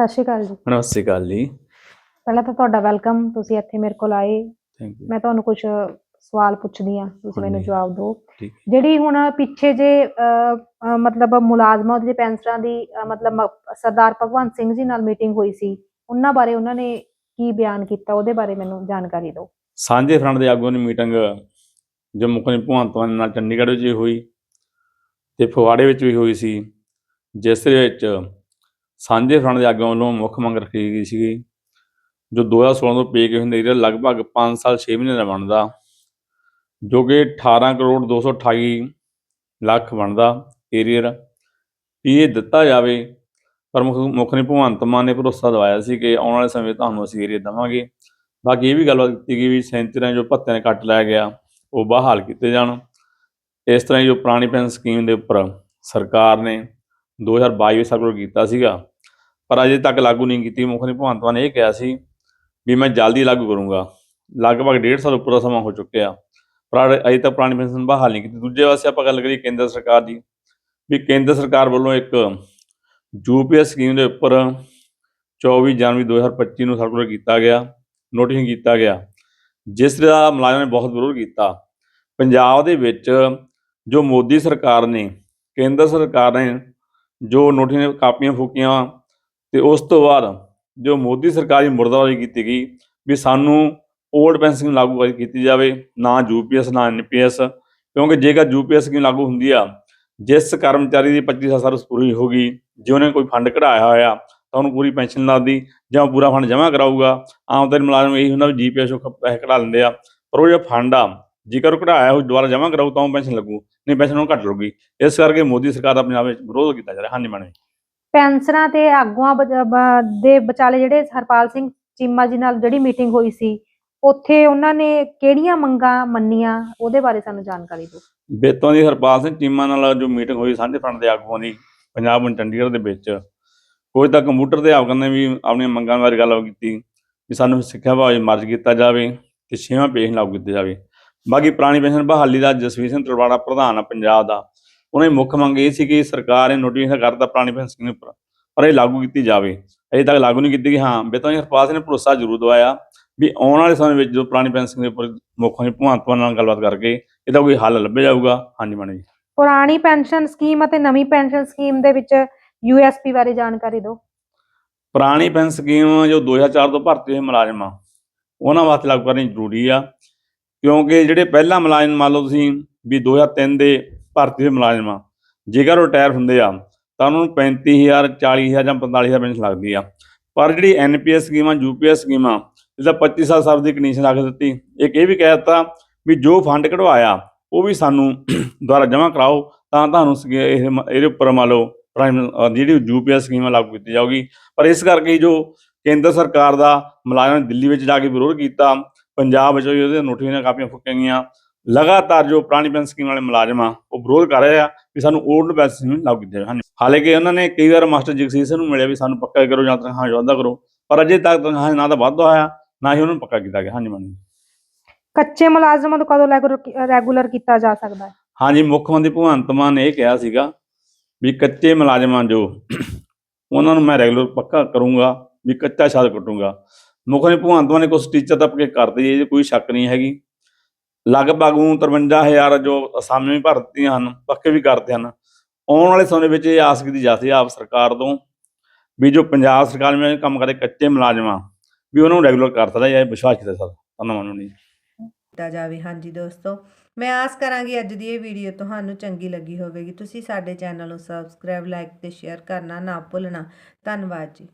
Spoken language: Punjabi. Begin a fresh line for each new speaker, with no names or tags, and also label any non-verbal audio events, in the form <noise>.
ਸਤਿ ਸ਼੍ਰੀ ਅਕਾਲ ਜੀ।
ਸਤਿ ਸ਼੍ਰੀ ਅਕਾਲ ਜੀ।
ਪਹਿਲਾਂ ਤਾਂ ਤੁਹਾਡਾ ਵੈਲਕਮ ਤੁਸੀਂ ਇੱਥੇ ਮੇਰੇ ਕੋਲ ਆਏ।
ਥੈਂਕ ਯੂ
ਮੈਂ ਤੁਹਾਨੂੰ ਕੁਝ ਸਵਾਲ ਪੁੱਛਦੀ ਆ ਤੁਸੀਂ ਮੈਨੂੰ
ਹਾਂਜੀ।
ਜਵਾਬ ਦਿਓ।
ਠੀਕ।
ਜਿਹੜੀ ਹੁਣ ਪਿੱਛੇ ਜੇ ਅਹ, ਅਹ, ਮਤਲਬ ਮੁਲਾਜ਼ਮਾਂ ਦੇ ਪੈਨਸ਼ਨਾਂ ਦੀ ਅਹ, ਮਤਲਬ ਮ- ਸਰਦਾਰ ਭਗਵੰਤ ਸਿੰਘ ਜੀ ਨਾਲ ਮੀਟਿੰਗ ਹੋਈ ਸੀ ਉਹਨਾਂ ਬਾਰੇ ਉਹਨਾਂ ਨੇ ਕੀ ਬਿਆਨ ਕੀਤਾ? ਉਹਦੇ ਬਾਰੇ ਮੈਨੂੰ ਜਾਣਕਾਰੀ ਦਿਓ।
ਸਾਂਝੇ ਫਰੰਟ ਦੇ ਆਗੂਆਂ ਦੀ ਮੀਟਿੰਗ ਜੋ ਮੁੱਖ ਮੰਤਰੀ ਭਗਵੰਤ ਮਾਨ ਨਾਲ ਚੰਡੀਗੜ੍ਹ ਵਿੱਚ ਵੀ ਹੋਈ ਤੇ ਫਗਵਾੜੇ ਵਿੱਚ ਵੀ ਹੋਈ ਸੀ ਜਿਸ ਦੇ ਵਿੱਚ ਸਾਂਝੇ ਫਰੰਟ ਦੇ ਆਗੂਆਂ ਵੱਲੋਂ ਮੁੱਖ ਮੰਗ ਰੱਖੀ ਗਈ ਸੀਗੀ, ਜੋ 2016 ਤੋਂ ਪੇ ਕੇ ਹੁੰਦੇ ਇਹਦਾ ਲਗਭਗ 5 ਸਾਲ 6 ਮਹੀਨੇ ਦਾ ਬਣਦਾ, ਜੋ ਕਿ 18 ਕਰੋੜ 228 ਲੱਖ ਬਣਦਾ ਏਰੀਅਰ। ਇਹ ਦਿੱਤਾ ਜਾਵੇ, ਪਰ ਮੁੱਖ ਮੁੱਖ ਨੇ ਭਗਵੰਤ ਮਾਨ ਨੇ ਭਰੋਸਾ ਦਵਾਇਆ ਸੀ ਕਿ ਆਉਣ ਵਾਲੇ ਸਮੇਂ ਵਿੱਚ ਤੁਹਾਨੂੰ ਅਸੀਂ ਏਰੀਆ ਦੇਵਾਂਗੇ। ਬਾਕੀ ਇਹ ਵੀ ਗੱਲਬਾਤ ਕੀਤੀ ਗਈ ਵੀ ਸੈਂਚਰੀਆਂ ਜੋ ਭੱਤਿਆਂ ਨੇ ਕੱਟ ਲਾਇਆ ਗਿਆ, ਉਹ ਬਹਾਲ ਕੀਤੇ ਜਾਣ। ਇਸ ਤਰ੍ਹਾਂ ਹੀ ਜੋ ਪੁਰਾਣੀ ਪੈਨਸ਼ਨ ਸਕੀਮ ਦੇ ਉੱਪਰ ਸਰਕਾਰ ਨੇ 2022 ਵਿੱਚ ਸਰਕੂਲਰ ਕੀਤਾ ਸੀਗਾ ਪਰ ਅਜੇ ਤੱਕ ਲਾਗੂ ਨਹੀਂ ਕੀਤੀ। ਮੁੱਖ ਨੇ ਭਗਵੰਤ ਮਾਨ ਨੇ ਇਹ ਕਿਹਾ ਸੀ ਵੀ ਮੈਂ ਜਲਦੀ ਲਾਗੂ ਕਰੂੰਗਾ। ਲਗਭਗ ਡੇਢ ਸਾਲ ਉੱਪਰ ਦਾ ਸਮਾਂ ਹੋ ਚੁੱਕਿਆ। ਪਰ ਅਜੇ ਤੱਕ ਪੁਰਾਣੀ ਪੈਨਸ਼ਨ ਬਹਾਲ ਨਹੀਂ ਕੀਤੀ। ਦੂਜੇ ਪਾਸੇ ਆਪਾਂ ਗੱਲ ਕਰੀਏ ਕੇਂਦਰ ਸਰਕਾਰ ਦੀ, ਵੀ ਕੇਂਦਰ ਸਰਕਾਰ ਵੱਲੋਂ ਇੱਕ ਯੂਪੀਐਸ ਸਕੀਮ ਦੇ ਉੱਪਰ 24 ਜਨਵਰੀ 2025 ਨੂੰ ਸਰਕੂਲਰ ਕੀਤਾ ਗਿਆ ਨੋਟਿਸ ਕੀਤਾ ਗਿਆ, ਜਿਸ ਦਾ ਮੁਲਾਜ਼ਮਾਂ ਨੇ ਬਹੁਤ ਵਿਰੋਧ ਕੀਤਾ। ਪੰਜਾਬ ਦੇ ਵਿੱਚ ਜੋ ਮੋਦੀ ਸਰਕਾਰ ਨੇ, ਕੇਂਦਰ ਸਰਕਾਰ ਨੇ ਜੋ ਨੋਟਿਸ ਕਾਪੀਆਂ ਫੂਕੀਆਂ ਤੇ ਉਸ ਤੋਂ ਬਾਅਦ ਜੋ ਮੋਦੀ ਸਰਕਾਰ ਦੀ ਮੁਰਦਾਬਾਜ਼ੀ ਕੀਤੀ ਗਈ ਵੀ ਸਾਨੂੰ ਓਲਡ ਪੈਨਸ਼ਨ ਲਾਗੂ ਕੀਤੀ ਜਾਵੇ, ਨਾ ਯੂਪੀਐਸ ਨਾ ਐਨਪੀਐਸ ਕਿਉਂਕਿ ਜੇਕਰ ਯੂਪੀਐਸ ਸਕੀਮ ਲਾਗੂ ਹੁੰਦੀ ਆ, ਜਿਸ ਕਰਮਚਾਰੀ ਦੀ 25 ਸਾਲ ਸਰਵਿਸ ਪੂਰੀ ਹੋ ਗਈ, ਜੇ ਉਹਨੇ ਕੋਈ ਫੰਡ ਕਢਾਇਆ ਹੋਇਆ, ਤਾਂ ਉਹਨੂੰ ਪੂਰੀ ਪੈਨਸ਼ਨ ਲੱਗਦੀ ਜਾਂ ਉਹ ਪੂਰਾ ਫੰਡ ਜਮ੍ਹਾਂ ਕਰਾਊਗਾ, ਆਮ ਤੌਰ ਮੁਲਾਜ਼ਮ ਇਹੀ ਹੁੰਦਾ ਵੀ ਜੀਪੀਐਸ ਉਹ ਪੈਸੇ ਕਢਾ ਲੈਂਦੇ ਆ, ਪਰ ਉਹ ਜਿਹੜਾ ਫੰਡ ਆ, ਜੇਕਰ ਉਹ ਕਢਾਇਆ ਉਹ ਦੁਬਾਰਾ ਜਮ੍ਹਾਂ ਕਰਾਊ, ਤਾਂ ਉਹ ਪੈਨਸ਼ਨ ਲੱਗੂ, ਨਹੀਂ, ਪੈਨਸ਼ਨ ਉਹਨੂੰ ਘੱਟ ਲਊਗੀ ਇਸ ਕਰਕੇ ਮੋਦੀ ਸਰਕਾਰ ਦਾ ਪੰਜਾਬ ਵਿੱਚ ਵਿਰੋਧ ਕੀਤਾ ਜਾ ਰਿਹਾ। ਹਾਂਜੀ, ਮੈਡਮ
ਪੈਨਸ਼ਨਾਂ ਤੇ ਆਗੂਆਂ ਦੇ ਵਿਚਾਲੇ ਜਿਹੜੇ ਹਰਪਾਲ ਸਿੰਘ ਚੀਮਾ ਜੀ ਨਾਲ ਜਿਹੜੀ ਮੀਟਿੰਗ ਹੋਈ ਸੀ, ਉੱਥੇ ਉਹਨਾਂ ਨੇ ਕਿਹੜੀਆਂ ਮੰਗਾਂ ਮੰਨੀਆਂ? ਉਹਦੇ ਬਾਰੇ ਸਾਨੂੰ ਜਾਣਕਾਰੀ ਦਿਓ।
ਬੇਤੋਂ ਦੀ ਹਰਪਾਲ ਸਿੰਘ ਚੀਮਾ ਨਾਲ ਜੋ ਮੀਟਿੰਗ ਹੋਈ ਸਾਂਝੇ ਫਰੰਟ ਦੇ ਆਗੂਆਂ ਦੀ, ਪੰਜਾਬ and ਚੰਡੀਗੜ੍ਹ ਦੇ ਵਿੱਚ ਕੁਝ ਤਾਂ ਕੰਪਿਊਟਰ ਦੇ ਆਗੂਆਂ ਨੇ ਵੀ ਆਪਣੀਆਂ ਮੰਗਾਂ ਬਾਰੇ ਗੱਲ ਕੀਤੀ, ਵੀ ਸਾਨੂੰ ਸਿੱਖਿਆ ਵਿਭਾਗ ਮਰਜ ਕੀਤਾ ਜਾਵੇ ਤੇ ਛੇਵਾਂ ਪੇਸ਼ ਲਾਗੂ ਕੀਤਾ ਜਾਵੇ। ਬਾਕੀ ਪੁਰਾਣੀ ਪੈਨਸ਼ਨ ਬਹਾਲੀ ਦਾ ਜਸਵੀਰ ਸਿੰਘ ਤਲਵਾੜਾ ਪ੍ਰਧਾਨ ਆ ਪੰਜਾਬ ਦਾ ਉਹਨਾਂ ਦੀ ਮੁੱਖ ਮੰਗ ਇਹ ਸੀ ਕਿ ਸਰਕਾਰ ਨੇ ਨੋਟੀਫਿਕੇਸ਼ਨ ਕਰਤਾ ਪੁਰਾਣੀ ਪੈਨਸ਼ਨ ਸਕੀਮ ਉੱਪਰ ਪਰ ਇਹ ਲਾਗੂ ਕੀਤੀ ਜਾਵੇ। ਅਜੇ ਤੱਕ ਲਾਗੂ ਨਹੀਂ ਕੀਤੀ ਗਈ ਹਾਂ ਬੇਤੋਂ ਦੀ ਹਰਪਾਲ ਨੇ ਭਰੋਸਾ ਜ਼ਰੂਰ ਦਵਾਇਆ ਵੀ ਆਉਣ ਵਾਲੇ ਸਮੇਂ ਵਿੱਚ ਜੋ ਪੁਰਾਣੀ ਪੈਨਸ਼ਨ ਸਕੀਮ ਦੇ ਉੱਪਰ ਮੁੱਖ ਭਗਵੰਤ ਮਾਨ ਨਾਲ ਗੱਲਬਾਤ ਕਰਕੇ ਇਹਦਾ ਕੋਈ ਹੱਲ ਲੱਭਿਆ ਜਾਊਗਾ। ਹਾਂਜੀ ਮੈਡਮ ਜੀ।
ਪੁਰਾਣੀ ਪੈਨਸ਼ਨ ਸਕੀਮ ਅਤੇ ਨਵੀਂ ਪੈਨਸ਼ਨ ਸਕੀਮ ਦੇ ਵਿੱਚ ਯੂਐਸਪੀ ਬਾਰੇ ਜਾਣਕਾਰੀ ਦਿਓ।
ਪੁਰਾਣੀ ਪੈਨਸ਼ਨ ਸਕੀਮ ਜੋ 2004 ਤੋਂ ਭਰਤੀ ਹੋਏ ਮੁਲਾਜ਼ਮ ਆ ਉਹਨਾਂ ਵਾਸਤੇ ਲਾਗੂ ਕਰਨੀ ਜ਼ਰੂਰੀ ਆ ਕਿਉਂਕਿ ਜਿਹੜੇ ਪਹਿਲਾਂ ਮੁਲਾਜ਼ਮ ਮੰਨ ਲਓ ਤੁਸੀਂ ਵੀ 2003 ਦੇ ਭਰਤੀ ਹੋਏ ਮੁਲਾਜ਼ਮ ਆ। ਜੇਕਰ ਉਹ ਰਿਟਾਇਰ ਹੁੰਦੇ ਆ ਤਾਂ ਉਹਨਾਂ ਨੂੰ 35000 40000 ਜਾਂ 45000 ਪੈਨਸ਼ਨ ਲੱਗਦੀ ਆ। ਪਰ ਜਿਹੜੀ ਐਨਪੀਐਸ ਸਕੀਮ ਆ ਯੂਪੀਐਸ ਸਕੀਮ ਆ ਇਹਦਾ 25 ਸਾਲ ਸਰਵਿਸ ਦੀ ਕੰਡੀਸ਼ਨ ਲਾ ਕੇ ਦਿੱਤੀ ਇੱਕ ਇਹ ਵੀ ਕਹਿ ਦਿੱਤਾ ਵੀ ਜੋ ਫੰਡ ਕਢਵਾਇਆ ਉਹ ਵੀ ਸਾਨੂੰ <coughs> ਦੁਬਾਰਾ ਜਮ੍ਹਾਂ ਕਰਾਓ ਤਾਂ ਤੁਹਾਨੂੰ ਸਕੀ- ਇਹ ਇਹਦੇ ਉੱਪਰ ਮੰਨ ਲਓ ਪ੍ਰਾਈਮ ਅ, ਜਿਹੜੀ ਯੂਪੀਐਸ ਸਕੀਮ ਆ ਲਾਗੂ ਕੀਤੀ ਜਾਊਗੀ। ਪਰ ਇਸ ਕਰਕੇ ਜੋ ਕੇਂਦਰ ਸਰਕਾਰ ਦਾ ਮੁਲਾਜ਼ਮ ਦਿੱਲੀ ਵਿੱਚ ਜਾ ਕੇ ਵਿਰੋਧ ਕੀਤਾ ਪੰਜਾਬ ਵਿੱਚ ਵੀ ਉਹਦੇ ਨੋਟੀਫਿਕੇਸ਼ਨ ਕਾਪੀਆਂ ਫੁੱਕੀਆਂ ਗਈਆਂ ਲਗਾਤਾਰ ਜੋ ਪੁਰਾਣੀ ਪੈਨਸ਼ਨ ਸਕੀਮ ਵਾਲੇ ਮੁਲਾਜ਼ਮ ਆ ਉਹ ਵਿਰੋਧ ਕਰ ਰਹੇ ਆ ਵੀ ਸਾਨੂੰ ਓਲਡ ਪੈਨਸ਼ਨ ਸਕੀਮ ਲਾਗੂ ਕੀਤੀ ਜਾਵੇ ਹਾਲਾਂਕਿ ਉਹਨਾਂ ਨੇ ਕਈ ਵਾਰ ਮਾਸਟਰ ਜਗਸੀਰ ਸਿੰਘ ਨੂੰ ਮਿਲਿਆ ਵੀ ਸਾਨੂੰ ਪੱਕਾ ਕਰੋ ਜਾਂ ਤਨਖਾਹ ਵਾਧਾ ਕਰੋ ਪਰ ਅਜੇ ਤੱਕ ਤਨਖਾਹ ਨਾ ਤਾਂ ਵਾਧਾ ਹੋਇਆ ਨਾ ਹੀ ਉਹਨਾਂ ਨੂੰ ਪੱਕਾ ਕੀਤਾ ਗਿਆ। ਹਾਂਜੀ ਮੈਡਮ
ਕੱਚੇ ਮੁਲਾਜ਼ਮਾਂ ਤੋਂ ਕਦੋਂ ਰੈਗੂਲਰ ਕੀਤਾ ਜਾ ਸਕਦਾ ਹੈ?
ਹਾਂਜੀ ਮੁੱਖ ਮੰਤਰੀ ਭਗਵੰਤ ਮਾਨ ਨੇ ਇਹ ਕਿਹਾ ਸੀਗਾ ਵੀ ਕੱਚੇ ਮੁਲਾਜ਼ਮਾਂ ਜੋ ਉਹਨਾਂ ਨੂੰ ਮੈਂ ਰੈਗੂਲਰ ਪੱਕਾ ਕਰੂੰਗਾ ਵੀ ਕੱਚਾ ਛਾਲ ਕੱਟੂੰਗਾ। ਮੁੱਖ ਮੰਤਰੀ ਭਗਵੰਤ ਮਾਨ ਨੇ ਕੁਝ ਟੀਚਰ ਤਾਂ ਪੱਕੇ ਕਰਦੇ ਜੀ ਕੋਈ ਸ਼ੱਕ ਨਹੀਂ ਹੈਗੀ। ਲਗਭਗ 53000 ਜੋ ਅਸਾਮੀਆਂ ਭਰਤੀਆਂ ਹਨ, ਪੱਕੇ ਵੀ ਕਰਦੇ ਹਨ। ਆਉਣ ਵਾਲੇ ਸਮੇਂ ਵਿੱਚ ਇਹ ਆਸ ਕੀਤੀ ਜਾ ਆਪ ਸਰਕਾਰ ਤੋਂ ਵੀ ਜੋ ਪੰਜਾਬ ਸਰਕਾਰ ਨੇ ਕੰਮ ਕਰਦੇ ਕੱਚੇ ਮੁਲਾਜ਼ਮਾਂ, ਵੀ ਉਹਨਾਂ ਨੂੰ ਰੈਗੂਲਰ ਕਰ ਸਕਦਾ ਜਾਂ ਵਿਸ਼ਵਾਸ ਕੀਤਾ ਸਕਦਾ ਧੰਨਵਾਦ ਜੀ।
ਕੀਤਾ ਜਾਵੇ। ਹਾਂਜੀ ਦੋਸਤੋ, ਮੈਂ ਆਸ ਕਰਾਂਗੀ ਅੱਜ ਦੀ ਇਹ ਵੀਡੀਓ ਤੁਹਾਨੂੰ ਚੰਗੀ ਲੱਗੀ ਹੋਵੇਗੀ। ਤੁਸੀਂ ਸਾਡੇ ਚੈਨਲ ਨੂੰ ਸਬਸਕ੍ਰਾਈਬ ਲਾਈਕ ਤੇ ਸ਼ੇਅਰ ਕਰਨਾ ਨਾ ਭੁੱਲਣਾ। ਧੰਨਵਾਦ ਜੀ।